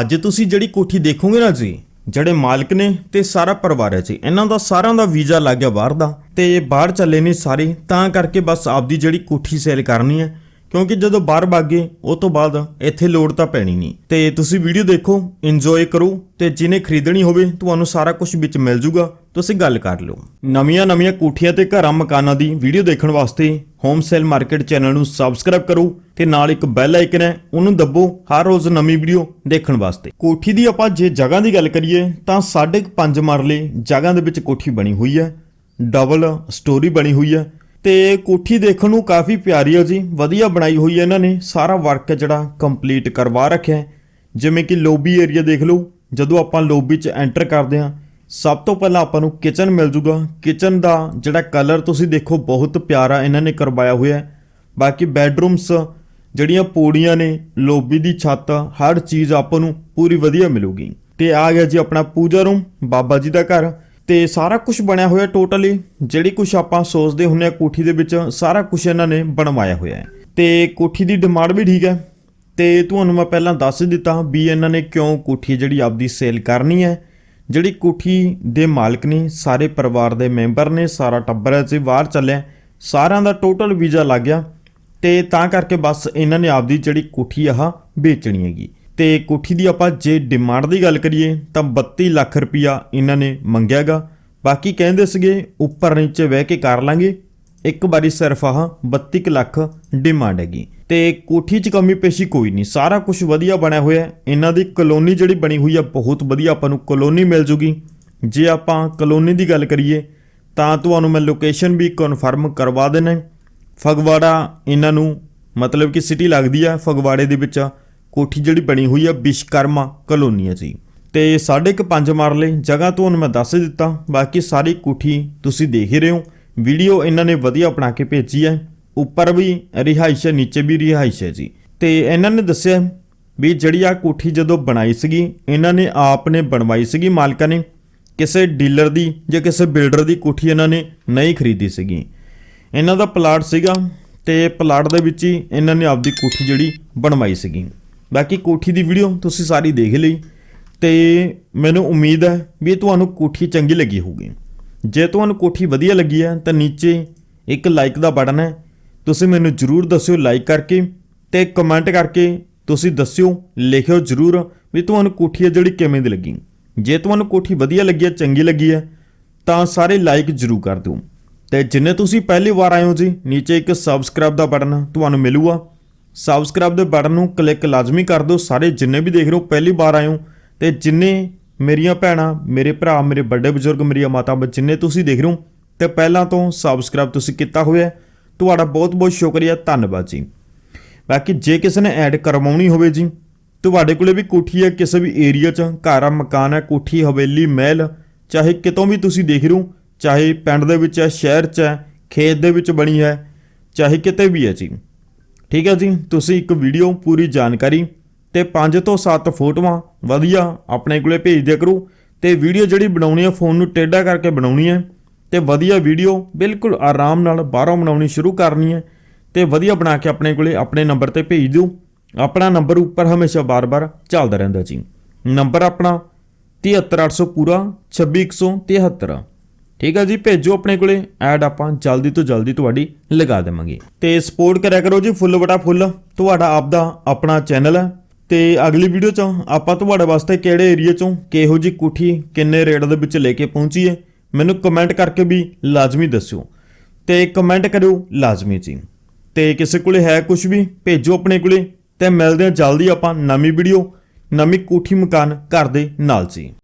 ਅੱਜ ਤੁਸੀਂ ਜਿਹੜੀ ਕੋਠੀ ਦੇਖੋਗੇ ਨਾ ਜੀ, ਜਿਹੜੇ ਮਾਲਕ ਨੇ ਤੇ ਸਾਰਾ ਪਰਿਵਾਰ ਹੈ ਜੀ, ਇਹਨਾਂ ਦਾ ਸਾਰਿਆਂ ਦਾ ਵੀਜ਼ਾ ਲੱਗ ਗਿਆ ਬਾਹਰ ਦਾ ਤੇ ਇਹ ਬਾਹਰ ਚੱਲੇ ਨੇ ਸਾਰੇ, ਤਾਂ ਕਰਕੇ ਬਸ ਆਪਦੀ ਜਿਹੜੀ ਕੋਠੀ ਸੇਲ ਕਰਨੀ ਹੈ ਕਿਉਂਕਿ ਜਦੋਂ ਬਾਹਰ ਭਾਗੇ ਉਹ ਤੋਂ ਬਾਅਦ ਇੱਥੇ ਲੋੜ ਤਾਂ ਪੈਣੀ ਨਹੀਂ। ਤੇ ਤੁਸੀਂ ਵੀਡੀਓ ਦੇਖੋ ਇੰਜੋਏ ਕਰੋ, ਤੇ ਜਿਹਨੇ ਖਰੀਦਣੀ ਹੋਵੇ, ਤੁਹਾਨੂੰ ਸਾਰਾ ਕੁਝ ਵਿੱਚ ਮਿਲ ਜੂਗਾ। ਤੁਸੀਂ ਗੱਲ ਕਰ ਲਓ। ਨਵੀਆਂ ਨਵੀਆਂ ਕੋਠੀਆਂ ਤੇ ਘਰਾਂ ਮਕਾਨਾਂ ਦੀ ਵੀਡੀਓ ਦੇਖਣ ਵਾਸਤੇ ਹੋਮ ਸੇਲ ਮਾਰਕੀਟ ਚੈਨਲ ਨੂੰ ਸਬਸਕ੍ਰਾਈਬ ਕਰੋ ਤੇ ਨਾਲ ਇੱਕ ਬੈਲ ਆਈਕਨ ਹੈ, ਉਹਨੂੰ ਦੱਬੋ ਹਰ ਰੋਜ਼ ਨਵੀਂ ਵੀਡੀਓ ਦੇਖਣ ਵਾਸਤੇ। ਕੋਠੀ ਦੀ ਆਪਾਂ ਜੇ ਜਗ੍ਹਾ ਦੀ ਗੱਲ ਕਰੀਏ, ਤਾਂ 5.5 ਮਰਲੇ ਜਗ੍ਹਾ ਦੇ ਵਿੱਚ ਕੋਠੀ ਬਣੀ ਹੋਈ ਹੈ। ਡਬਲ ਸਟੋਰੀ ਬਣੀ ਹੋਈ ਹੈ। ਤੇ ਕੋਠੀ ਦੇਖਣ ਨੂੰ ਕਾਫੀ ਪਿਆਰੀ ਹੈ ਜੀ। ਵਧੀਆ ਬਣਾਈ ਹੋਈ ਹੈ ਇਹਨਾਂ ਨੇ। ਸਾਰਾ ਵਰਕ ਜਿਹੜਾ ਕੰਪਲੀਟ ਕਰਵਾ ਰੱਖਿਆ ਹੈ। ਜਿਵੇਂ ਕਿ ਲੋਬੀ ਏਰੀਆ ਦੇਖ ਲਓ। ਜਦੋਂ ਆਪਾਂ ਲੋਬੀ 'ਚ ਐਂਟਰ ਕਰਦੇ ਹਾਂ, ਸਭ ਤੋਂ ਪਹਿਲਾਂ ਆਪਾਂ ਨੂੰ ਕਿਚਨ ਮਿਲ ਜੂਗਾ। ਕਿਚਨ ਦਾ ਜਿਹੜਾ ਕਲਰ ਤੁਸੀਂ ਦੇਖੋ ਬਹੁਤ ਪਿਆਰਾ ਇਹਨਾਂ ਨੇ ਕਰਵਾਇਆ ਹੋਇਆ ਹੈ। ਬਾਕੀ ਬੈੱਡਰੂਮਸ ਜਿਹੜੀਆਂ ਪੌੜੀਆਂ ਨੇ ਲੋਬੀ ਦੀ ਛੱਤ, ਹਰ ਚੀਜ਼ ਆਪਾਂ ਨੂੰ ਪੂਰੀ ਵਧੀਆ ਮਿਲੂਗੀ। ਤੇ ਆ ਗਿਆ ਜੀ ਆਪਣਾ ਪੂਜਾ ਰੂਮ ਬਾਬਾ ਜੀ ਦਾ ਘਰ। ਤੇ ਸਾਰਾ ਕੁਝ ਬਣਿਆ ਹੋਇਆ ਟੋਟਲੀ ਜਿਹੜੀ ਕੁਝ ਆਪਾਂ ਸੋਚਦੇ ਹੁੰਨੇ ਆ ਕੋਠੀ ਦੇ ਵਿੱਚ, ਸਾਰਾ ਕੁਝ ਇਹਨਾਂ ਨੇ ਬਣਵਾਇਆ ਹੋਇਆ ਹੈ। ਤੇ ਕੋਠੀ ਦੀ ਡਿਮਾਂਡ ਵੀ ਠੀਕ ਹੈ। ਤੇ ਤੁਹਾਨੂੰ ਮੈਂ ਪਹਿਲਾਂ ਦੱਸ ਦਿੱਤਾ ਵੀ ਇਹਨਾਂ ਨੇ ਕਿਉਂ ਕੋਠੀ ਜਿਹੜੀ ਆਪਦੀ ਸੇਲ ਕਰਨੀ ਹੈ। ਜਿਹੜੀ ਕੋਠੀ ਦੇ ਮਾਲਕ ਨੇ, ਸਾਰੇ ਪਰਿਵਾਰ ਦੇ ਮੈਂਬਰ ਨੇ, ਸਾਰਾ ਟੱਬਰ ਹੈ ਜੀ, ਬਾਹਰ ਚੱਲਿਆ। ਸਾਰਿਆਂ ਦਾ ਟੋਟਲ ਵੀਜ਼ਾ ਲੱਗ ਗਿਆ। ਤੇ ਤਾਂ ਕਰਕੇ ਬਸ ਇਹਨਾਂ ਨੇ ਆਪਦੀ ਜਿਹੜੀ ਕੋਠੀ ਆਹ ਵੇਚਣੀ ਹੈਗੀ। ਤੇ ਕੋਠੀ ਦੀ ਆਪਾਂ ਜੇ ਡਿਮਾਂਡ ਦੀ ਗੱਲ ਕਰੀਏ, ਤਾਂ 32 ਲੱਖ ਰੁਪਇਆ ਇਹਨਾਂ ਨੇ ਮੰਗਿਆਗਾ ਬਾਕੀ ਕਹਿੰਦੇ ਸੀਗੇ, ਉੱਪਰ ਨੀਚੇ ਬਹਿ ਕੇ ਕਰ ਲਾਂਗੇ। ਇੱਕ ਵਾਰੀ ਸਿਰਫ ਆਹ 32 ਕੁ ਲੱਖ ਡਿਮਾਂਡ ਹੈਗੀ। ਤੇ ਕੋਠੀ 'ਚ ਕਮੀ ਪੇਸ਼ੀ ਕੋਈ ਨਹੀਂ, ਸਾਰਾ ਕੁਝ ਵਧੀਆ ਬਣਿਆ ਹੋਇਆ ਇਹਨਾਂ ਦੀ ਕਲੋਨੀ ਜਿਹੜੀ ਬਣੀ ਹੋਈ ਆ, ਬਹੁਤ ਵਧੀਆ ਆਪਾਂ ਨੂੰ ਕਲੋਨੀ ਮਿਲ ਜੂਗੀ। ਜੇ ਆਪਾਂ ਕਲੋਨੀ ਦੀ ਗੱਲ ਕਰੀਏ, ਤਾਂ ਤੁਹਾਨੂੰ ਮੈਂ ਲੋਕੇਸ਼ਨ ਵੀ ਕਨਫਰਮ ਕਰਵਾ ਦੇਣਾ ਫਗਵਾੜਾ ਇਹਨਾਂ ਨੂੰ ਮਤਲਬ ਕਿ ਸਿਟੀ ਲੱਗਦੀ ਆ, ਫਗਵਾੜੇ ਦੇ ਵਿੱਚ। ਕੋਠੀ ਜਿਹੜੀ ਬਣੀ ਹੋਈ ਆ ਵਿਸ਼ਕਰਮਾ ਕਲੋਨੀ ਆ ਜੀ। ਤੇ ਸਾਢੇ ਕੁ ਪੰਜ ਮਰਲੇ ਜਗ੍ਹਾ ਤੁਹਾਨੂੰ ਮੈਂ ਦੱਸ ਦਿੱਤਾ। ਬਾਕੀ ਸਾਰੀ ਕੋਠੀ ਤੁਸੀਂ ਦੇਖ ਹੀ ਰਹੇ ਹੋ। ਵੀਡੀਓ ਇਹਨਾਂ ਨੇ ਵਧੀਆ ਬਣਾ ਕੇ ਭੇਜੀ ਹੈ ਉੱਪਰ ਵੀ ਰਿਹਾਇਸ਼ ਹੈ ਨੀਚੇ ਵੀ ਰਿਹਾਇਸ਼ ਹੈ ਜੀ। ਤੇ ਇਹਨਾਂ ਨੇ ਦੱਸਿਆ ਵੀ ਜਿਹੜੀ ਆ ਕੋਠੀ ਜਦੋਂ ਬਣਾਈ ਸੀਗੀ, ਇਹਨਾਂ ਨੇ ਆਪ ਨੇ ਬਣਵਾਈ ਸੀਗੀ ਮਾਲਕਾਂ ਨੇ। ਕਿਸੇ ਡੀਲਰ ਦੀ ਜਾਂ ਕਿਸੇ ਬਿਲਡਰ ਦੀ ਕੋਠੀ ਇਹਨਾਂ ਨੇ ਨਹੀਂ ਖਰੀਦੀ ਸੀਗੀ। ਇਹਨਾਂ ਦਾ ਪਲਾਟ ਸੀਗਾ ਤੇ ਪਲਾਟ ਦੇ ਵਿੱਚ ਹੀ ਇਹਨਾਂ ਨੇ ਆਪਦੀ ਕੋਠੀ ਜਿਹੜੀ ਬਣਵਾਈ ਸੀਗੀ। ਬਾਕੀ ਕੋਠੀ ਦੀ ਵੀਡੀਓ ਤੁਸੀਂ ਸਾਰੀ ਦੇਖ ਲਈ ਤੇ ਮੈਨੂੰ ਉਮੀਦ ਹੈ ਵੀ ਤੁਹਾਨੂੰ ਕੋਠੀ ਚੰਗੀ ਲੱਗੀ ਹੋਊਗੀ। ਜੇ ਤੁਹਾਨੂੰ ਕੋਠੀ ਵਧੀਆ ਲੱਗੀ ਹੈ ਤਾਂ ਨੀਚੇ ਇੱਕ ਲਾਈਕ ਦਾ ਬਟਨ ਹੈ। ਤੁਸੀਂ ਮੈਨੂੰ ਜਰੂਰ ਦੱਸਿਓ ਲਾਈਕ ਕਰਕੇ ਤੇ ਕਮੈਂਟ ਕਰਕੇ ਤੁਸੀਂ ਦੱਸਿਓ, ਲਿਖਿਓ ਜਰੂਰ ਵੀ ਤੁਹਾਨੂੰ ਕੋਠੀ ਹੈ ਜਿਹੜੀ ਕਿਵੇਂ ਦੀ ਲੱਗੀ। ਜੇ ਤੁਹਾਨੂੰ ਕੋਠੀ ਵਧੀਆ ਲੱਗੀ ਹੈ, ਚੰਗੀ ਲੱਗੀ ਹੈ, ਤਾਂ ਸਾਰੇ ਲਾਈਕ ਜਰੂਰ ਕਰ ਦਿਓ। ਤੇ ਜਿੰਨੇ ਤੁਸੀਂ ਪਹਿਲੀ ਵਾਰ ਆਏ ਹੋ ਜੀ, ਨੀਚੇ ਇੱਕ ਸਬਸਕ੍ਰਾਈਬ ਦਾ ਬਟਨ ਤੁਹਾਨੂੰ ਮਿਲੂਗਾ। ਸਬਸਕ੍ਰਾਈਬ ਦੇ ਬਟਨ ਨੂੰ ਕਲਿੱਕ ਲਾਜ਼ਮੀ ਕਰ ਦਿਓ। ਸਾਰੇ ਜਿੰਨੇ ਵੀ ਦੇਖ ਰਹੇ ਹੋ, ਪਹਿਲੀ ਵਾਰ ਆਏ ਹੋ ਤੇ ਜਿੰਨੇ ਮੇਰੀਆਂ ਭੈਣਾਂ, ਮੇਰੇ ਭਰਾ, ਮੇਰੇ ਵੱਡੇ ਬਜ਼ੁਰਗ, ਮੇਰੀਆਂ ਮਾਤਾ ਜਿੰਨੇ ਤੁਸੀਂ ਦੇਖ ਰਹੇ ਹੋ ਤੇ ਪਹਿਲਾਂ ਤੋਂ ਸਬਸਕ੍ਰਾਈਬ ਤੁਸੀਂ ਕੀਤਾ ਹੋਇਆ ਤੁਹਾਡਾ ਬਹੁਤ ਬਹੁਤ ਸ਼ੁਕਰੀਆ। ਧੰਨਵਾਦ ਜੀ। ਬਾਕੀ ਜੇ ਕਿਸੇ ਨੇ ਐਡ ਕਰਵਾਉਣੀ ਹੋਵੇ ਜੀ, ਤੁਹਾਡੇ ਕੋਲੇ ਵੀ ਕੋਠੀ ਹੈ, ਕਿਸੇ ਵੀ ਏਰੀਆ 'ਚ, ਘਰ ਆ, ਮਕਾਨ ਹੈ, ਕੋਠੀ, ਹਵੇਲੀ, ਮਹਿਲ, ਚਾਹੇ ਕਿਤੋਂ ਵੀ ਤੁਸੀਂ ਦੇਖ ਰਹੇ ਹੋ, ਚਾਹੇ ਪਿੰਡ ਦੇ ਵਿੱਚ ਹੈ, ਸ਼ਹਿਰ 'ਚ ਹੈ, ਖੇਤ ਦੇ ਵਿੱਚ ਬਣੀ ਹੈ, ਚਾਹੇ ਕਿਤੇ ਵੀ ਹੈ ਜੀ। ਠੀਕ ਹੈ ਜੀ, ਤੁਸੀਂ ਇੱਕ ਵੀਡੀਓ ਪੂਰੀ ਜਾਣਕਾਰੀ ਤੇ 5 ਤੋਂ 7 ਫੋਟੋਆਂ ਵਧੀਆ ਆਪਣੇ ਕੋਲੇ ਭੇਜ ਦਿਆ ਕਰੋ ਤੇ ਵੀਡੀਓ ਜਿਹੜੀ ਬਣਾਉਣੀ ਹੈ ਫੋਨ ਨੂੰ ਟੇਢਾ ਕਰਕੇ ਬਣਾਉਣੀ ਹੈ ਤੇ ਵਧੀਆ ਵੀਡੀਓ ਬਿਲਕੁਲ ਆਰਾਮ ਨਾਲ ਬਾਹਰੋਂ ਬਣਾਉਣੀ ਸ਼ੁਰੂ ਕਰਨੀ ਹੈ ਤੇ ਵਧੀਆ ਬਣਾ ਕੇ ਆਪਣੇ ਕੋਲੇ ਆਪਣੇ ਨੰਬਰ ਤੇ ਭੇਜ ਦਿਓ। ਆਪਣਾ ਨੰਬਰ ਉੱਪਰ ਹਮੇਸ਼ਾ ਬਾਰ-ਬਾਰ ਚੱਲਦਾ ਰਹਿੰਦਾ ਜੀ। ਨੰਬਰ ਆਪਣਾ 73800 ਪੂਰਾ 26173 ਠੀਕ ਆ ਜੀ, ਭੇਜੋ ਆਪਣੇ ਕੋਲੇ, ਐਡ ਆਪਾਂ ਜਲਦੀ ਤੋਂ ਜਲਦੀ ਤੁਹਾਡੀ ਲਗਾ ਦੇਵਾਂਗੇ। ਤੇ ਸਪੋਰਟ ਕਰਿਆ ਕਰੋ ਜੀ, ਫੁੱਲ ਬਟਾ ਫੁੱਲ। ਤੁਹਾਡਾ ਆਪਦਾ ਆਪਣਾ ਚੈਨਲ ਹੈ। ਤੇ ਅਗਲੀ ਵੀਡੀਓ ਚ ਆਪਾਂ ਤੁਹਾਡੇ ਵਾਸਤੇ ਕਿਹੜੇ ਏਰੀਆ ਚੋਂ ਕਿਹੋ ਜੀ ਕੋਠੀ, ਕਿੰਨੇ ਰੇਟ ਦੇ ਵਿੱਚ ਲੈ ਕੇ ਪਹੁੰਚੀਏ, ਮੈਨੂੰ ਕਮੈਂਟ ਕਰਕੇ ਵੀ ਲਾਜ਼ਮੀ ਦੱਸਿਓ। ਤੇ ਕਮੈਂਟ ਕਰਿਓ ਲਾਜ਼ਮੀ ਜੀ। ਤੇ ਕਿਸੇ ਕੋਲੇ ਹੈ ਕੁਝ ਵੀ, ਭੇਜੋ ਆਪਣੇ ਕੋਲੇ। ਤੇ ਮਿਲਦੇ ਹਾਂ ਜਲਦੀ ਆਪਾਂ ਨਵੀਂ ਵੀਡੀਓ ਨਵੀਂ ਕੋਠੀ ਮਕਾਨ ਘਰ ਦੇ ਨਾਲ ਜੀ।